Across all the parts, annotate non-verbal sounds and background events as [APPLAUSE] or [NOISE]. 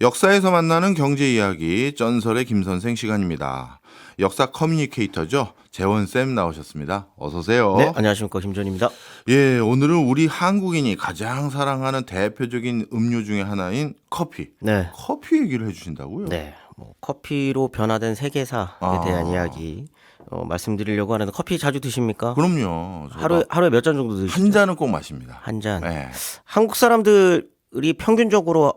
역사에서 만나는 경제 이야기 쩐설의 김 선생 시간입니다. 역사 커뮤니케이터죠. 재원 쌤 나오셨습니다. 어서 오세요. 네, 안녕하십니까 김전입니다. 예, 오늘은 우리 한국인이 가장 사랑하는 대표적인 음료 중에 하나인 커피. 네, 커피 얘기를 해주신다고요? 네, 뭐 커피로 변화된 세계사에 아. 대한 이야기 어, 말씀드리려고 하는데 커피 자주 드십니까? 그럼요. 하루에 하루에 몇 잔 정도 드시죠? 한 잔은 꼭 마십니다. 한 잔. 네. 한국 사람들이 평균적으로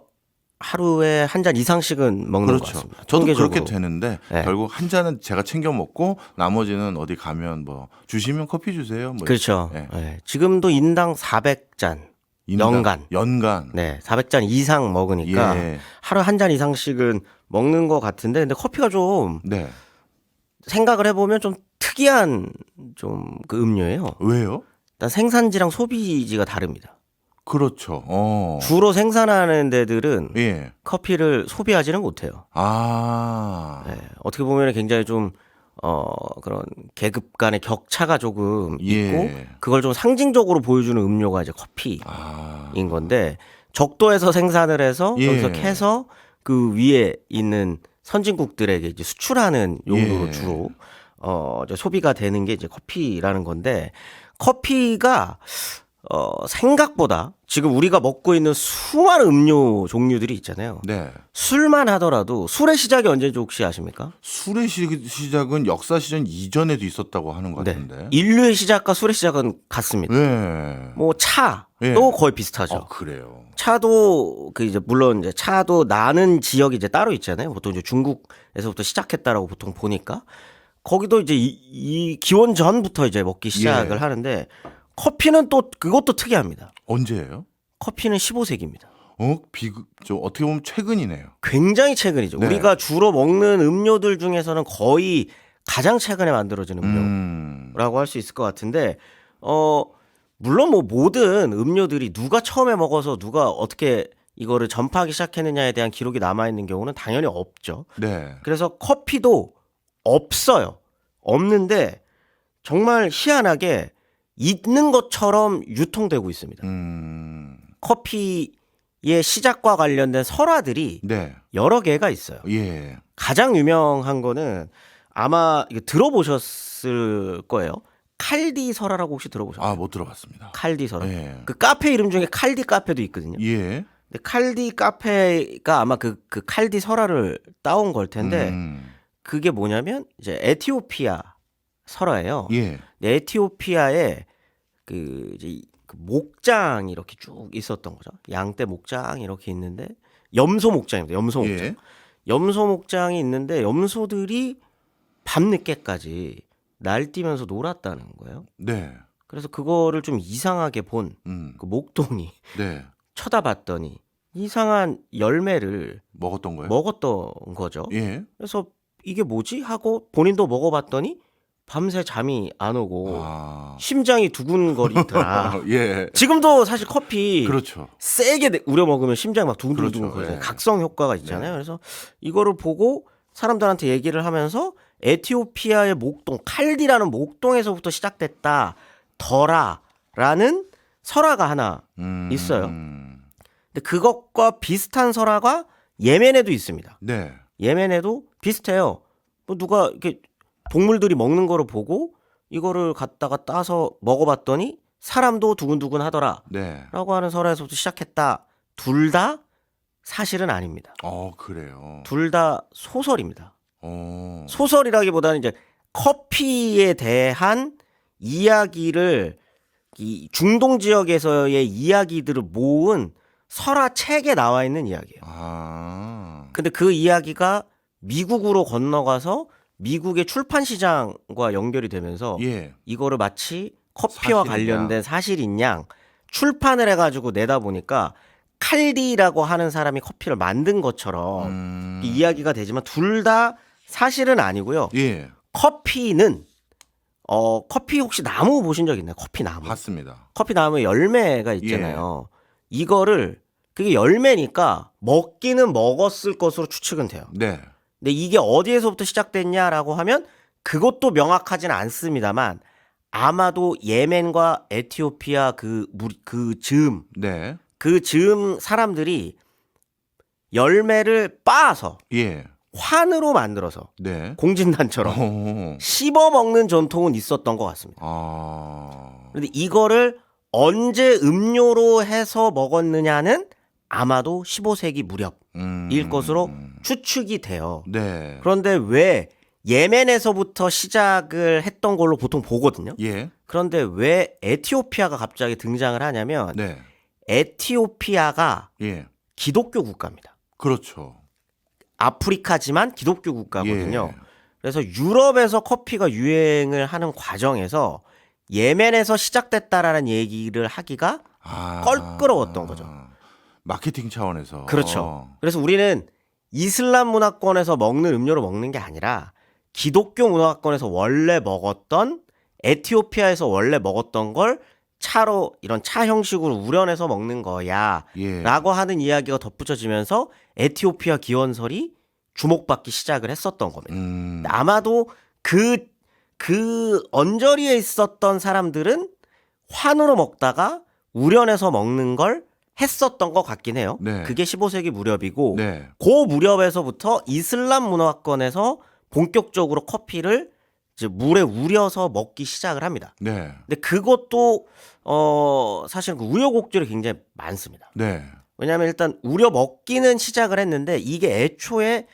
하루에 한 잔 이상씩은 먹는 것 그렇죠. 같습니다. 저도 통계적으로. 그렇게 되는데 네. 결국 한 잔은 제가 챙겨 먹고 나머지는 어디 가면 뭐 주시면 커피 주세요. 뭐 그렇죠. 네. 네. 지금도 인당 400잔. 인당, 연간. 연간. 네, 400잔 이상 먹으니까 예. 하루 한 잔 이상씩은 먹는 것 같은데 근데 커피가 좀 네. 생각을 해보면 좀 특이한 좀 그 음료예요. 왜요? 일단 생산지랑 소비지가 다릅니다. 그렇죠. 어. 주로 생산하는 데들은 예. 커피를 소비하지는 못해요. 아. 네, 어떻게 보면 굉장히 좀 어, 그런 계급 간의 격차가 조금 예. 있고 그걸 좀 상징적으로 보여주는 음료가 이제 커피인 아. 건데 적도에서 생산을 해서 예. 여기서 캐서 그 위에 있는 선진국들에게 이제 수출하는 용도로 예. 주로 어, 소비가 되는 게 이제 커피라는 건데 커피가 어, 생각보다 지금 우리가 먹고 있는 수많은 음료 종류들이 있잖아요. 네. 술만 하더라도 술의 시작이 언제인지 혹시 아십니까? 술의 시, 시작은 역사 시전 이전에도 있었다고 하는 것 네. 같은데. 인류의 시작과 술의 시작은 같습니다. 네. 뭐 차도 예. 거의 비슷하죠. 아, 그래요. 차도 그 이제 물론 이제 차도 나는 지역이 이제 따로 있잖아요. 보통 이제 중국에서부터 시작했다라고 보통 보니까 거기도 이제 이, 이 기원 전부터 이제 먹기 시작을 예. 하는데 커피는 또 그것도 특이합니다. 언제예요? 커피는 15세기입니다. 어, 비극, 저 어떻게 보면 최근이네요. 굉장히 최근이죠. 네. 우리가 주로 먹는 음료들 중에서는 거의 가장 최근에 만들어진 음료라고 음. 할수 있을 것 같은데 어 물론 뭐 모든 음료들이 누가 처음에 먹어서 누가 어떻게 이거를 전파하기 시작했느냐에 대한 기록이 남아 있는 경우는 당연히 없죠. 네. 그래서 커피도 없어요. 없는데 정말 희한하게 있는 것처럼 유통되고 있습니다. 음. 커피의 시작과 관련된 설화들이 네. 여러 개가 있어요. 예. 가장 유명한 거는 아마 이거 들어보셨을 거예요. 칼디 설화라고 혹시 들어보셨어요? 아, 못 들어봤습니다. 칼디 설화. 예. 그 카페 이름 중에 칼디 카페도 있거든요. 예. 근데 칼디 카페가 아마 그, 그 칼디 설화를 따온 걸 텐데 음. 그게 뭐냐면 이제 에티오피아 설화예요. 예. 에티오피아에 그 이제 이- 그 목장이 이렇게 쭉 있었던 거죠. 양떼 목장이 이렇게 있는데 염소 목장입니다. 염소 목장. 예. 염소 목장이 있는데 염소들이 밤 늦게까지 날뛰면서 놀았다는 거예요. 네. 그래서 그거를 좀 이상하게 본그 음. 목동이 [LAUGHS] 네. 쳐다봤더니 이상한 열매를 먹었던 거예요? 먹었던 거죠. 예. 그래서 이게 뭐지 하고 본인도 먹어봤더니 밤새 잠이 안 오고 아. 심장이 두근거리더라. [LAUGHS] 예. 지금도 사실 커피 그렇죠. 세게 내- 우려 먹으면 심장이 막 두근두근 그렇죠. 거리잖아요. 예. 각성 효과가 있잖아요. 그래서 이거를 보고 사람들한테 얘기를 하면서 에티오피아의 목동 칼디라는 목동에서부터 시작됐다. 더라라는 설화가 하나. 음. 있어요. 근데 그것과 비슷한 설화가 예멘에도 있습니다. 네. 예멘에도 비슷해요. 뭐 누가 이렇게 동물들이 먹는 거를 보고 이거를 갖다가 따서 먹어봤더니 사람도 두근두근 하더라. 네. 라고 하는 설화에서부터 시작했다. 둘 다 사실은 아닙니다. 어, 그래요. 둘 다 소설입니다. 어. 소설이라기보다는 이제 커피에 대한 이야기를 이 중동 지역에서의 이야기들을 모은 설화 책에 나와 있는 이야기예요. 아. 근데 그 이야기가 미국으로 건너가서 미국의 출판 시장과 연결이 되면서 예. 이거를 마치 커피와 사실이냐. 관련된 사실인 양 출판을 해가지고 내다 보니까 칼디라고 하는 사람이 커피를 만든 것처럼 음. 이 이야기가 되지만 둘 다 사실은 아니고요. 예. 커피는 어 커피 혹시 나무 보신 적 있나요? 커피 나무. 봤습니다. 커피 나무에 열매가 있잖아요. 이거를 그게 열매니까 먹기는 먹었을 것으로 추측은 돼요. 네. 근데 이게 어디에서부터 시작됐냐라고 하면 그것도 명확하지는 않습니다만 아마도 예멘과 에티오피아 그 물, 그 즈음 네. 그 즈음 사람들이 열매를 빻아서 예. 환으로 만들어서 네. 공진단처럼 어. 씹어 먹는 전통은 있었던 것 같습니다. 아. 그런데 이거를 언제 음료로 해서 먹었느냐는 아마도 15세기 무렵일 음. 것으로 추측이 돼요. 네. 그런데 왜 예멘에서부터 시작을 했던 걸로 보통 보거든요. 예. 그런데 왜 에티오피아가 갑자기 등장을 하냐면 네. 에티오피아가 예. 기독교 국가입니다. 그렇죠. 아프리카지만 기독교 국가거든요. 예. 그래서 유럽에서 커피가 유행을 하는 과정에서 예멘에서 시작됐다라는 얘기를 하기가 아. 껄끄러웠던 거죠. 마케팅 차원에서. 그렇죠. 그래서 우리는 이슬람 문화권에서 먹는 음료로 먹는 게 아니라 기독교 문화권에서 원래 먹었던 에티오피아에서 원래 먹었던 걸 차로 이런 차 형식으로 우려내서 먹는 거야. 예. 라고 하는 이야기가 덧붙여지면서 에티오피아 기원설이 주목받기 시작을 했었던 겁니다. 음. 아마도 그, 그 언저리에 있었던 사람들은 환으로 먹다가 우려내서 먹는 걸 했었던 것 같긴 해요. 네. 그게 15세기 무렵이고, 네. 그 무렵에서부터 이슬람 문화권에서 본격적으로 커피를 이제 물에 우려서 먹기 시작을 합니다. 네. 근데 그것도 어 사실 그 우여곡절이 굉장히 많습니다. 네. 왜냐하면 일단 우려 먹기는 시작을 했는데 이게 애초에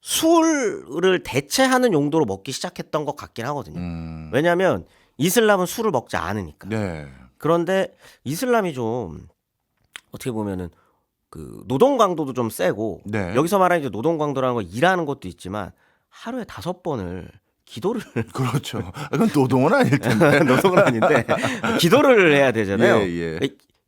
술을 대체하는 용도로 먹기 시작했던 것 같긴 하거든요. 음. 왜냐하면 이슬람은 술을 먹지 않으니까. 네. 그런데 이슬람이 좀 어떻게 보면은 그 노동 강도도 좀 세고 네. 여기서 말하는 이제 노동 강도라는 건 일하는 것도 있지만 하루에 다섯 번을 기도를 [LAUGHS] 그렇죠. 그건 노동은 아닐 텐데. [LAUGHS] 노동은 아닌데 [LAUGHS] 기도를 해야 되잖아요. 예, 예.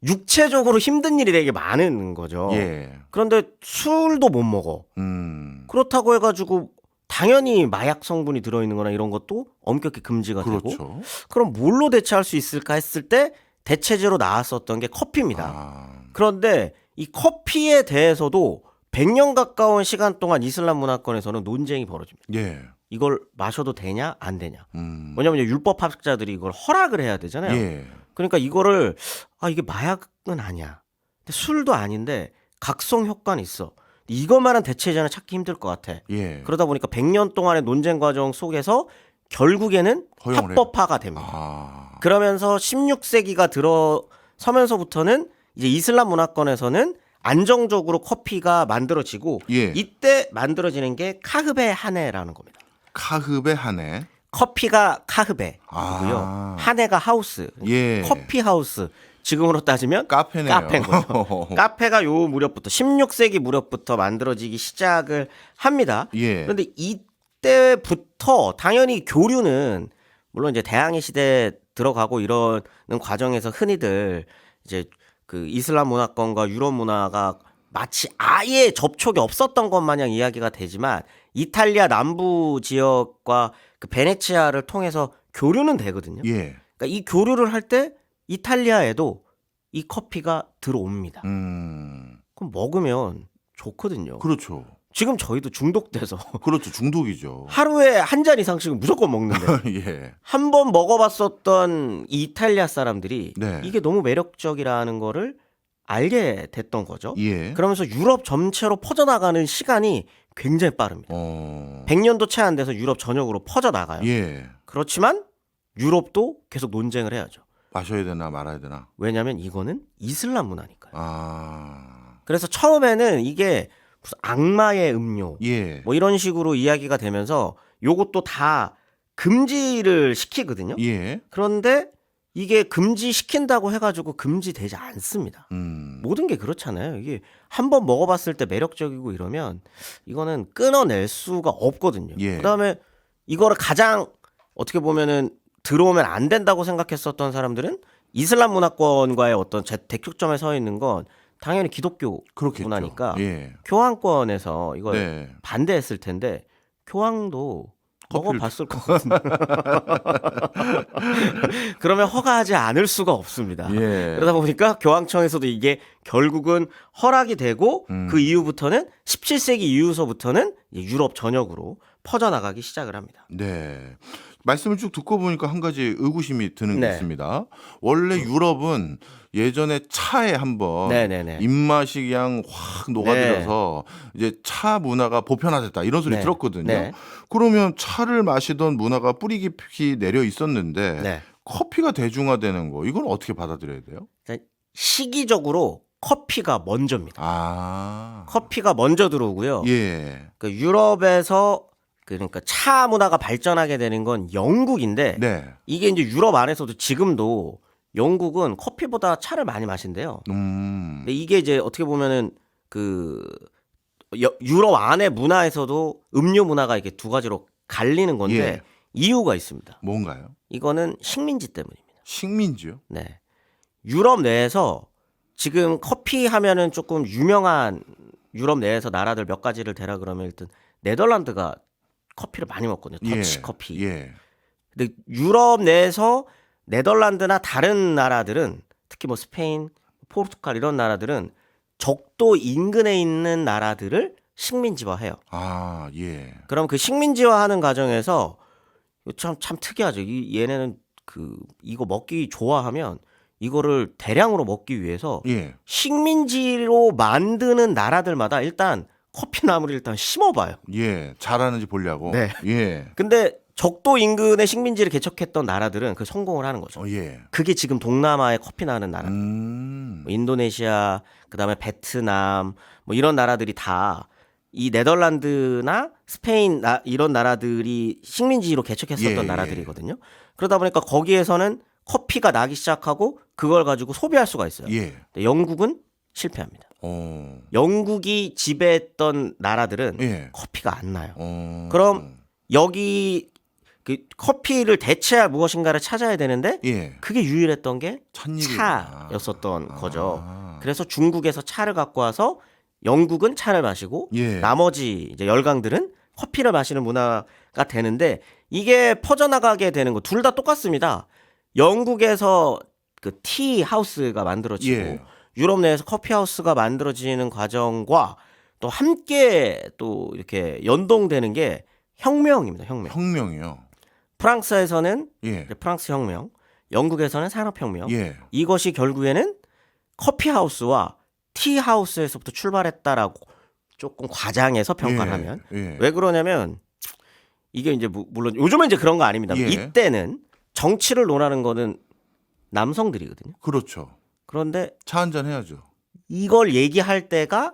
육체적으로 힘든 일이 되게 많은 거죠. 예. 그런데 술도 못 먹어. 음. 그렇다고 해가지고 당연히 마약 성분이 들어있는 거나 이런 것도 엄격히 금지가 되고 그렇죠. 그럼 뭘로 대체할 수 있을까 했을 때 대체제로 나왔었던 게 커피입니다. 아. 그런데 이 커피에 대해서도 100년 가까운 시간 동안 이슬람 문화권에서는 논쟁이 벌어집니다. 예. 이걸 마셔도 되냐 안 되냐. 음. 왜냐면 율법 학자들이 이걸 허락을 해야 되잖아요. 예. 그러니까 이거를 아 이게 마약은 아니야. 근데 술도 아닌데 각성 효과는 있어. 이것만한 대체제는 찾기 힘들 것 같아. 예. 그러다 보니까 100년 동안의 논쟁 과정 속에서 결국에는 합법화가 됩니다. 아. 그러면서 16세기가 들어서면서부터는 이제 이슬람 문화권에서는 안정적으로 커피가 만들어지고 예. 이때 만들어지는 게 카흐베 한해라는 겁니다. 카흐베 하네. 커피가 카흐베이고요. 아. 한해가 하우스. 예. 커피 하우스. 지금으로 따지면 카페네요. 카페인 거죠. [LAUGHS] 카페가 요 무렵부터 16세기 무렵부터 만들어지기 시작을 합니다. 예. 그런데 이때부터 당연히 교류는 물론 이제 대항해 시대에 들어가고 이러는 과정에서 흔히들 이제 그 이슬람 문화권과 유럽 문화가 마치 아예 접촉이 없었던 것 마냥 이야기가 되지만 이탈리아 남부 지역과 그 베네치아를 통해서 교류는 되거든요. 예. 그러니까 이 교류를 할 때 이탈리아에도 이 커피가 들어옵니다. 음. 그럼 먹으면 좋거든요. 그렇죠. 지금 저희도 중독돼서 그렇죠. 중독이죠. [LAUGHS] 하루에 한 잔 이상씩은 무조건 먹는데 [LAUGHS] 예. 한 번 먹어봤었던 이 이탈리아 사람들이 네. 이게 너무 매력적이라는 거를 알게 됐던 거죠. 예. 그러면서 유럽 전체로 퍼져나가는 시간이 굉장히 빠릅니다. 어. 100년도 채 안 돼서 유럽 전역으로 퍼져나가요. 예. 그렇지만 유럽도 계속 논쟁을 해야죠. 마셔야 되나 말아야 되나. 왜냐하면 이거는 이슬람 문화니까요. 아. 그래서 처음에는 이게 무슨 악마의 음료 예. 뭐 이런 식으로 이야기가 되면서 요것도 다 금지를 시키거든요. 예. 그런데 이게 금지시킨다고 해가지고 금지되지 않습니다. 음. 모든 게 그렇잖아요. 이게 한번 먹어봤을 때 매력적이고 이러면 이거는 끊어낼 수가 없거든요. 예. 그다음에 이거를 가장 어떻게 보면은 들어오면 안 된다고 생각했었던 사람들은 이슬람 문화권과의 어떤 제- 대축점에 서 있는 건 당연히 기독교 그렇겠죠. 문화니까 예. 교황권에서 이걸 네. 반대했을 텐데 교황도 먹어봤을 거거든요. [LAUGHS] 그러면 허가하지 않을 수가 없습니다. 예. 그러다 보니까 교황청에서도 이게 결국은 허락이 되고 음. 그 이후부터는 17세기 이후서부터는 유럽 전역으로 퍼져나가기 시작을 합니다. 네. 말씀을 쭉 듣고 보니까 한 가지 의구심이 드는 게 네. 있습니다. 원래 유럽은 예전에 차에 한번 네네네. 입맛이 그냥 확 녹아들어서 이제 차 문화가 보편화됐다 이런 소리 네. 들었거든요. 네. 그러면 차를 마시던 문화가 뿌리 깊이 내려 있었는데 네. 커피가 대중화되는 거 이건 어떻게 받아들여야 돼요? 시기적으로 커피가 먼저입니다. 아, 커피가 먼저 들어오고요. 예, 그 유럽에서 그러니까 차 문화가 발전하게 되는 건 영국인데 네, 이게 이제 유럽 안에서도 지금도 영국은 커피보다 차를 많이 마신대요. 음, 근데 이게 이제 어떻게 보면은 그 여- 유럽 안의 문화에서도 음료 문화가 이렇게 두 가지로 갈리는 건데 예. 이유가 있습니다. 뭔가요? 이거는 식민지 때문입니다. 식민지요? 네. 유럽 내에서 지금 커피 하면은 조금 유명한 유럽 내에서 나라들 몇 가지를 대라 그러면 일단 네덜란드가 커피를 많이 먹거든요. 터치 예, 커피. 예, 근데 유럽 내에서 네덜란드나 다른 나라들은 특히 뭐 스페인, 포르투갈 이런 나라들은 적도 인근에 있는 나라들을 식민지화해요. 아, 예, 그럼 그 식민지화하는 과정에서 참 참 특이하죠. 이 얘네는 그 이거 먹기 좋아하면 이거를 대량으로 먹기 위해서 예, 식민지로 만드는 나라들마다 일단 커피 나무를 일단 심어봐요. 예, 잘하는지 보려고. 네. 예, 근데 적도 인근에 식민지를 개척했던 나라들은 그 성공을 하는 거죠. 어, 예, 그게 지금 동남아에 커피 나는 나라. 음, 뭐 인도네시아, 그다음에 베트남, 뭐 이런 나라들이 다 이 네덜란드나 스페인 나, 이런 나라들이 식민지로 개척했었던 예, 예. 나라들이거든요. 그러다 보니까 거기에서는 커피가 나기 시작하고 그걸 가지고 소비할 수가 있어요. 예, 영국은 실패합니다. 어, 영국이 지배했던 나라들은 예, 커피가 안 나요. 어, 그럼 여기 그 커피를 대체할 무엇인가를 찾아야 되는데 예, 그게 유일했던 게 첫일이구나. 차였었던 거죠. 아, 그래서 중국에서 차를 갖고 와서 영국은 차를 마시고 예, 나머지 이제 열강들은 커피를 마시는 문화가 되는데 이게 퍼져나가게 되는 거 둘 다 똑같습니다. 영국에서 그 티 하우스가 만들어지고 예. 유럽 내에서 커피 하우스가 만들어지는 과정과 또 함께 또 이렇게 연동되는 게 혁명입니다. 혁명. 혁명이요. 프랑스에서는 예, 프랑스 혁명, 영국에서는 산업혁명. 예, 이것이 결국에는 커피 하우스와 티 하우스에서부터 출발했다라고 조금 과장해서 평가를 예, 하면 예, 왜 그러냐면 이게 이제 무- 물론 요즘은 이제 그런 거 아닙니다. 예. 이때는 정치를 논하는 거는 남성들이거든요. 그렇죠. 그런데 차 한잔 해야죠. 이걸 얘기할 때가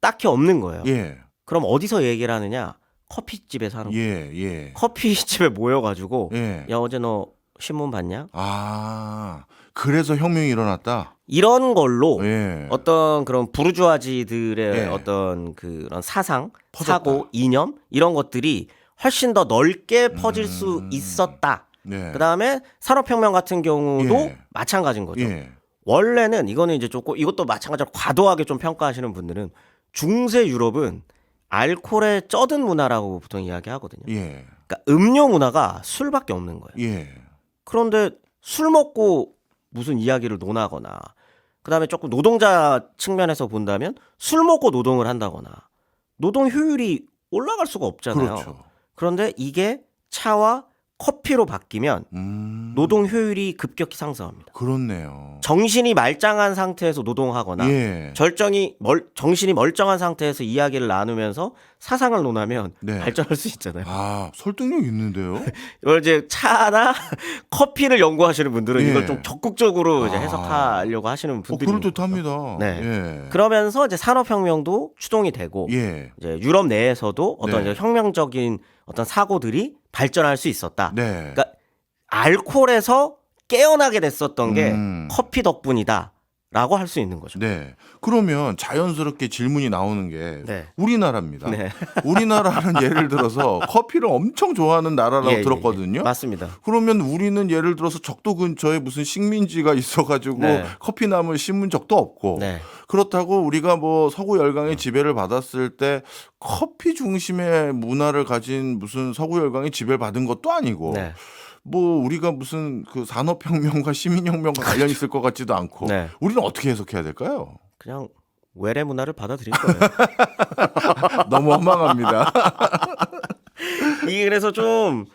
딱히 없는 거예요. 예, 그럼 어디서 얘기를 하느냐? 커피집에서 하는 거예요. 예, 예, 커피집에 모여가지고 예. 야 어제 너 신문 봤냐? 아, 그래서 혁명이 일어났다. 이런 걸로 예, 어떤 그런 부르주아지들의 예. 어떤 그런 사상, 퍼졌다. 사고, 이념 이런 것들이 훨씬 더 넓게 퍼질 수 음. 있었다. 네, 그다음에 산업혁명 같은 경우도 예. 마찬가지인 거죠. 예, 원래는 이거는 이제 조금 이것도 마찬가지로 과도하게 좀 평가하시는 분들은 중세 유럽은 알코올에 쩌든 문화라고 보통 이야기하거든요. 예, 그러니까 음료 문화가 술밖에 없는 거예요. 예, 그런데 술 먹고 무슨 이야기를 논하거나 그다음에 조금 노동자 측면에서 본다면 술 먹고 노동을 한다거나 노동 효율이 올라갈 수가 없잖아요. 그렇죠. 그런데 이게 차와 커피로 바뀌면 음, 노동 효율이 급격히 상승합니다. 그렇네요. 정신이 말짱한 상태에서 노동하거나 예, 절정이 멀, 정신이 멀쩡한 상태에서 이야기를 나누면서 사상을 논하면 네. 발전할 수 있잖아요. 아, 설득력 있는데요. 이걸 [LAUGHS] 이제 차나 [LAUGHS] 커피를 연구하시는 분들은 예. 이걸 좀 적극적으로 이제 아. 해석하려고 하시는 어, 분들이 그럴 듯합니다. 네. 예, 그러면서 이제 산업혁명도 추동이 되고 예, 이제 유럽 내에서도 어떤 네. 이제 혁명적인 어떤 사고들이 발전할 수 있었다. 네, 그러니까 알코올에서 깨어나게 됐었던 게 음. 커피 덕분이다 라고 할 수 있는 거죠. 네. 그러면 자연스럽게 질문이 나오는 게 네. 우리나라입니다. 네. [LAUGHS] 우리나라는 예를 들어서 커피를 엄청 좋아하는 나라라고 예, 예, 들었거든요. 예. 맞습니다. 그러면 우리는 예를 들어서 적도 근처에 무슨 식민지가 [LAUGHS] 있어가지고 네. 커피나무를 심은 적도 없고 네. 그렇다고 우리가 뭐 서구 열강의 지배를 받았을 때 커피 중심의 문화를 가진 무슨 서구 열강의 지배를 받은 것도 아니고 네. 뭐 우리가 무슨 그 산업혁명과 시민혁명과 관련 있을 것 같지도 않고 네. 우리는 어떻게 해석해야 될까요? 그냥 외래 문화를 받아들일 거예요. [LAUGHS] 너무 허망합니다. [LAUGHS] 이게 그래서 좀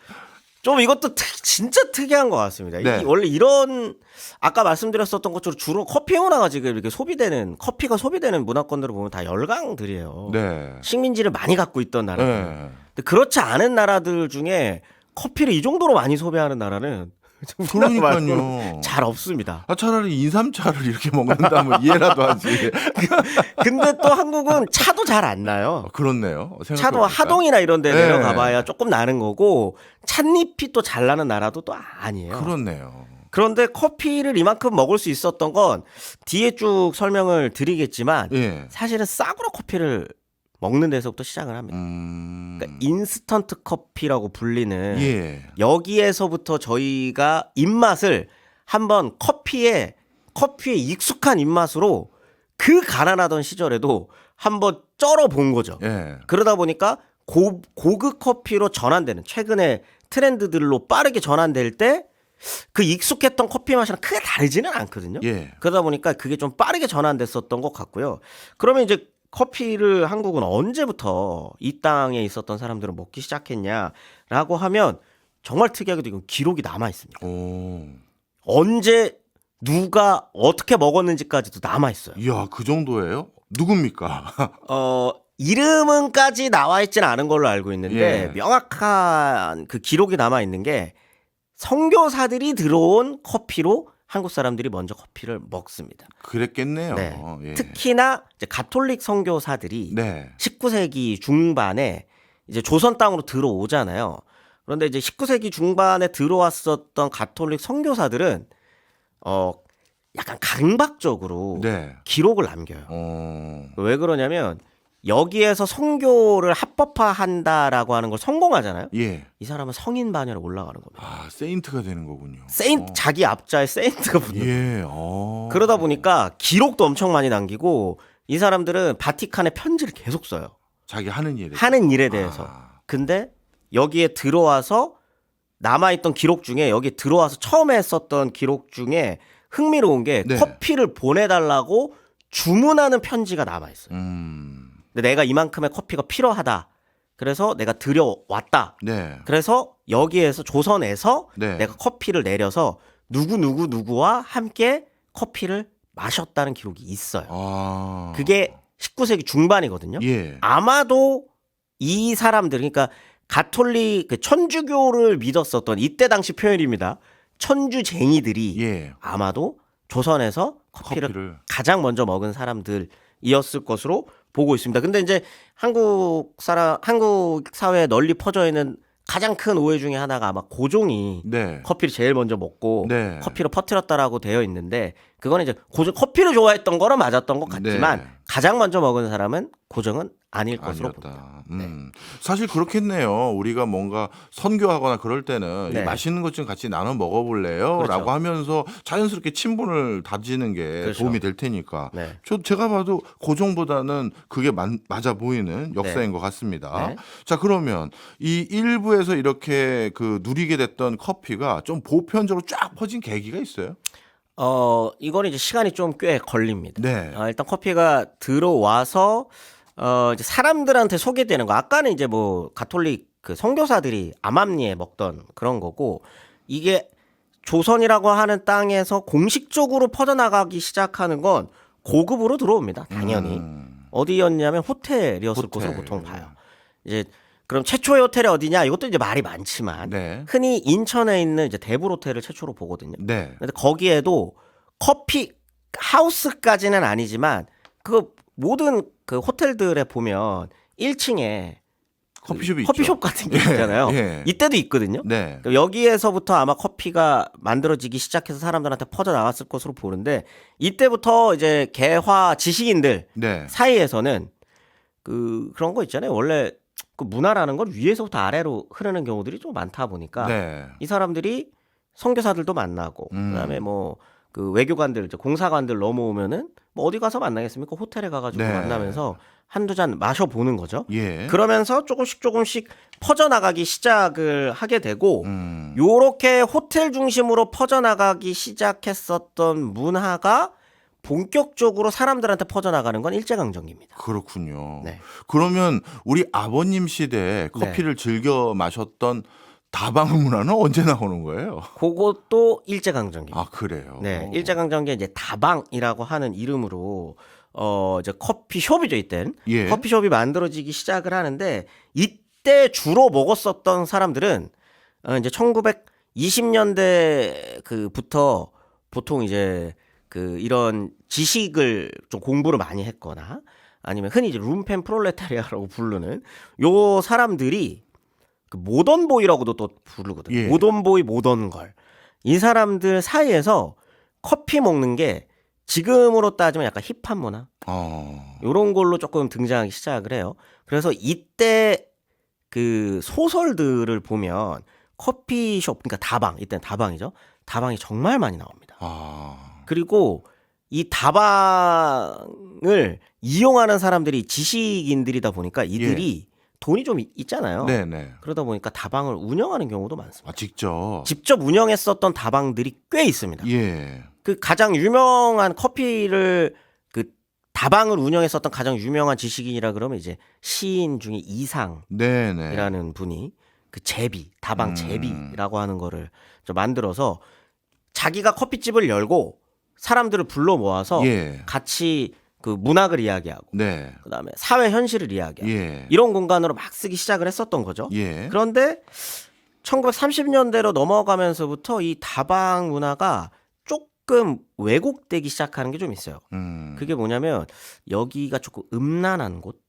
좀 이것도 특, 진짜 특이한 것 같습니다. 네. 이, 원래 이런 아까 말씀드렸었던 것처럼 주로 커피 문화가 지금 이렇게 소비되는 커피가 소비되는 문화권들을 보면 다 열강들이에요. 네. 식민지를 많이 갖고 있던 나라들. 네. 근데 그렇지 않은 나라들 중에 커피를 이 정도로 많이 소비하는 나라는 [LAUGHS] 그러니까요. 잘 없습니다. 아, 차라리 인삼차를 이렇게 먹는다면 이해라도 하지. [LAUGHS] 근데 또 한국은 차도 잘 안 나요. 아, 그렇네요. 차도 생각해보니까. 하동이나 이런 데 네. 내려가봐야 조금 나는 거고 찻잎이 또 잘 나는 나라도 또 아니에요. 그렇네요. 그런데 커피를 이만큼 먹을 수 있었던 건 뒤에 쭉 설명을 드리겠지만 예. 사실은 싸구려 커피를 먹는 데서부터 시작을 합니다. 음. 그러니까 인스턴트 커피라고 불리는 예. 여기에서부터 저희가 입맛을 한번 커피에 커피에 익숙한 입맛으로 그 가난하던 시절에도 한번 쩔어 본 거죠. 예. 그러다 보니까 고, 고급 커피로 전환되는 최근에 트렌드들로 빠르게 전환될 때 그 익숙했던 커피 맛이랑 크게 다르지는 않거든요. 예. 그러다 보니까 그게 좀 빠르게 전환됐었던 것 같고요. 그러면 이제 커피를 한국은 언제부터 이 땅에 있었던 사람들은 먹기 시작했냐라고 하면 정말 특이하게도 이건 기록이 남아 있습니다. 오. 언제 누가 어떻게 먹었는지까지도 남아 있어요. 이야, 그 정도예요? 누굽니까? [LAUGHS] 어 이름은까지 나와 있지는 않은 걸로 알고 있는데 예. 명확한 그 기록이 남아 있는 게 선교사들이 들어온 커피로 한국 사람들이 먼저 커피를 먹습니다. 그랬겠네요. 네. 예. 특히나 이제 가톨릭 선교사들이 네. 19세기 중반에 이제 조선 땅으로 들어오잖아요. 그런데 이제 19세기 중반에 들어왔었던 가톨릭 선교사들은 어 약간 강박적으로 네. 기록을 남겨요. 어. 왜 그러냐면 여기에서 선교를 합법화한다라고 하는 걸 성공하잖아요. 예. 이 사람은 성인 반열에 올라가는 겁니다. 아, 세인트가 되는 거군요. 세인트 어. 자기 앞자에 세인트가 붙는 거예요. 예. 어. 그러다 보니까 기록도 엄청 많이 남기고 이 사람들은 바티칸에 편지를 계속 써요. 자기 하는 일에 하는 일에 대해서. 아. 근데 여기에 들어와서 남아 있던 기록 중에 여기 들어와서 처음에 했었던 기록 중에 흥미로운 게 네. 커피를 보내달라고 주문하는 편지가 남아 있어요. 음. 근데 내가 이만큼의 커피가 필요하다. 그래서 내가 들여왔다. 네. 그래서 여기에서 조선에서 네. 내가 커피를 내려서 누구 누구 누구와 함께 커피를 마셨다는 기록이 있어요. 아. 그게 19세기 중반이거든요. 예. 아마도 이 사람들 그러니까 가톨릭 그 천주교를 믿었었던 이때 당시 표현입니다. 천주쟁이들이 예. 아마도 조선에서 커피를, 커피를 가장 먼저 먹은 사람들이었을 것으로 보고 있습니다. 근데 이제 한국 사람 한국 사회에 널리 퍼져 있는 가장 큰 오해 중에 하나가 아마 고종이 네. 커피를 제일 먼저 먹고 네. 커피를 퍼뜨렸다라고 되어 있는데 그거는 이제 고종 커피를 좋아했던 거는 맞았던 것 같지만 네. 가장 먼저 먹은 사람은 고종은 아닐 것으로 봅니다. 아니었다. 음. 사실 그렇겠네요. 우리가 뭔가 선교하거나 그럴 때는 네. 이 맛있는 것 좀 같이 나눠 먹어볼래요? 그렇죠. 라고 하면서 자연스럽게 친분을 다지는 게 그렇죠. 도움이 될 테니까. 네. 저 제가 봐도 고종보다는 그게 만- 맞아 보이는 역사인 것 같습니다. 네. 자 그러면 이 일부에서 이렇게 그 누리게 됐던 커피가 좀 보편적으로 쫙 퍼진 계기가 있어요? 어 이거는 이제 시간이 좀 꽤 걸립니다. 네. 아, 일단 커피가 들어와서 어 이제 사람들한테 소개되는 거 아까는 이제 뭐 가톨릭 그 선교사들이 암암리에 먹던 그런 거고 이게 조선이라고 하는 땅에서 공식적으로 퍼져나가기 시작하는 건 고급으로 들어옵니다. 당연히 음. 어디였냐면 호텔이었을 호텔. 것으로 보통 봐요. 이제 그럼 최초의 호텔이 어디냐? 이것도 이제 말이 많지만 네. 흔히 인천에 있는 이제 대불 호텔을 최초로 보거든요. 네. 근데 거기에도 커피 하우스까지는 아니지만 그 모든 그 호텔들에 보면 1층에 커피숍이 있죠. 커피숍 같은 게 예, 있잖아요. 예. 이때도 있거든요. 네. 그럼 여기에서부터 아마 커피가 만들어지기 시작해서 사람들한테 퍼져 나갔을 것으로 보는데 이때부터 이제 개화 지식인들 네. 사이에서는 그 그런 거 있잖아요. 원래 그 문화라는 건 위에서부터 아래로 흐르는 경우들이 좀 많다 보니까 네. 이 사람들이 선교사들도 만나고 음. 그다음에 뭐 그 외교관들 공사관들 넘어오면은 뭐 어디 가서 만나겠습니까? 호텔에 가가지고 네. 만나면서 한두 잔 마셔 보는 거죠. 예. 그러면서 조금씩 조금씩 퍼져나가기 시작을 하게 되고 음. 요렇게 호텔 중심으로 퍼져나가기 시작했었던 문화가 본격적으로 사람들한테 퍼져나가는 건 일제강점기입니다. 그렇군요. 네. 그러면 우리 아버님 시대에 커피를 즐겨 마셨던 다방 문화는 언제 나오는 거예요? 그것도 일제강점기. 아 그래요. 네, 일제강점기 이제 다방이라고 하는 이름으로 어 이제 커피숍이죠 이땐 예. 커피숍이 만들어지기 시작을 하는데 이때 주로 먹었었던 사람들은 어 이제 1920년대 그부터 보통 이제 그 이런 지식을 좀 공부를 많이 했거나 아니면 흔히 이제 룸펜 프롤레타리아라고 부르는 요 사람들이 그 모던 보이라고도 또 부르거든요. 예. 모던 보이 모던 걸. 이 사람들 사이에서 커피 먹는 게 지금으로 따지면 약간 힙한 문화 어. 요런 걸로 조금 등장하기 시작을 해요. 그래서 이때 그 소설들을 보면 커피숍 그러니까 다방 이때는 다방이죠. 다방이 정말 많이 나옵니다. 아. 그리고 이 다방을 이용하는 사람들이 지식인들이다 보니까 이들이 돈이 좀 있- 있잖아요. 예. 네네. 그러다 보니까 다방을 운영하는 경우도 많습니다. 아 직접. 직접 운영했었던 다방들이 꽤 있습니다. 예. 그 가장 유명한 커피를 그 다방을 운영했었던 가장 유명한 지식인이라 그러면 이제 시인 중에 이상이라는. 분이 그 제비 다방 음. 제비라고 하는 거를 좀 만들어서 자기가 커피집을 열고 사람들을 불러 모아서 예. 같이 그 문학을 이야기하고 네. 그다음에 사회 현실을 이야기하고 예. 이런 공간으로 막 쓰기 시작을 했었던 거죠. 예. 그런데 1930년대로 넘어가면서부터 이 다방 문화가 조금 왜곡되기 시작하는 게 좀 있어요. 음. 그게 뭐냐면 여기가 조금 음란한 곳.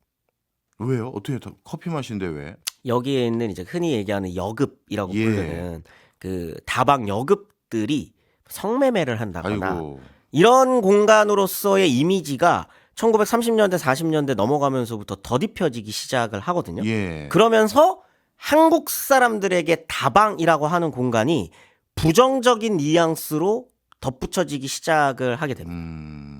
왜요? 어떻게 더- 커피 맛인데 왜? 여기에 있는 이제 흔히 얘기하는 여급이라고 예. 부르는 그 다방 여급들이 성매매를 한다거나 아이고. 이런 공간으로서의 이미지가 1930년대 40년대 넘어가면서부터 더딥혀지기 시작을 하거든요. 예. 그러면서 한국 사람들에게 다방이라고 하는 공간이 부정적인 뉘앙스로 덧붙여지기 시작을 하게 됩니다. 음.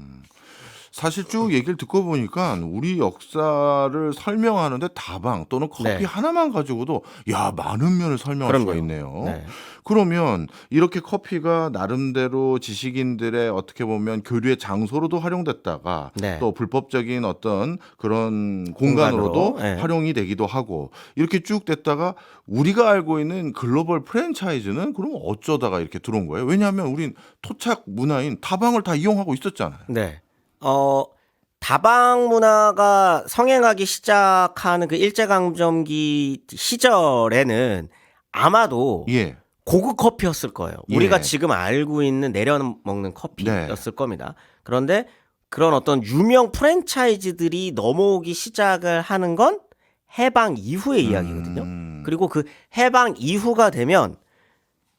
사실 쭉 얘기를 듣고 보니까 우리 역사를 설명하는데 다방 또는 커피 네. 하나만 가지고도 야 많은 면을 설명할 수가 그럼요. 있네요. 네. 그러면 이렇게 커피가 나름대로 지식인들의 어떻게 보면 교류의 장소로도 활용됐다가 네. 또 불법적인 어떤 그런 공간으로도 공간으로, 네. 활용이 되기도 하고 이렇게 쭉 됐다가 우리가 알고 있는 글로벌 프랜차이즈는 그럼 어쩌다가 이렇게 들어온 거예요? 왜냐하면 우린 토착 문화인 다방을 다 이용하고 있었잖아요. 네. 어, 다방 문화가 성행하기 시작하는 그 일제강점기 시절에는 아마도 예. 고급 커피였을 거예요. 예. 우리가 지금 알고 있는 내려 먹는 커피였을 네. 겁니다. 그런데 그런 어떤 유명 프랜차이즈들이 넘어오기 시작을 하는 건 해방 이후의 이야기거든요. 음. 그리고 그 해방 이후가 되면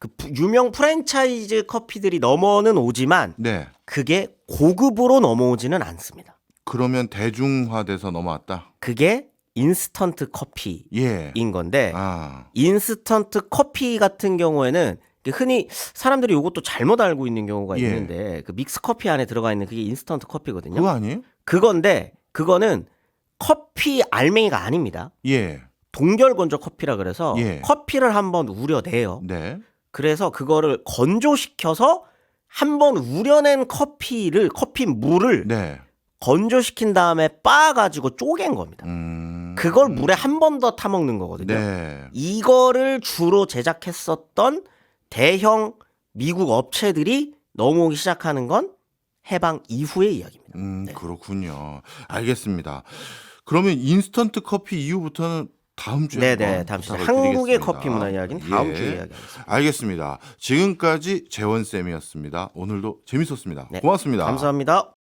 그 부- 유명 프랜차이즈 커피들이 넘어는 오지만 네. 그게 고급으로 넘어오지는 않습니다. 그러면 대중화돼서 넘어왔다. 그게 인스턴트 커피인 예. 건데 아. 인스턴트 커피 같은 경우에는 그 흔히 사람들이 이것도 잘못 알고 있는 경우가 예. 있는데 그 믹스 커피 안에 들어가 있는 그게 인스턴트 커피거든요. 그거 아니에요? 그건데 그거는 커피 알맹이가 아닙니다. 예. 동결 건조 커피라 그래서 예. 커피를 한번 우려내요. 네. 그래서 그거를 건조시켜서 한 번 우려낸 커피를 커피 물을 네. 건조시킨 다음에 빻아 가지고 쪼갠 겁니다. 음. 그걸 물에 한 번 더 타먹는 거거든요. 네. 이거를 주로 제작했었던 대형 미국 업체들이 넘어오기 시작하는 건 해방 이후의 이야기입니다. 음, 그렇군요. 알겠습니다. 그러면 인스턴트 커피 이후부터는 다음 주에 네네, 다음 주에 부탁을 한국의 드리겠습니다. 커피 문화 이야기는 다음 예. 주에 이야기하겠습니다. 알겠습니다. 지금까지 재원 쌤이었습니다. 오늘도 재밌었습니다. 네, 고맙습니다. 감사합니다.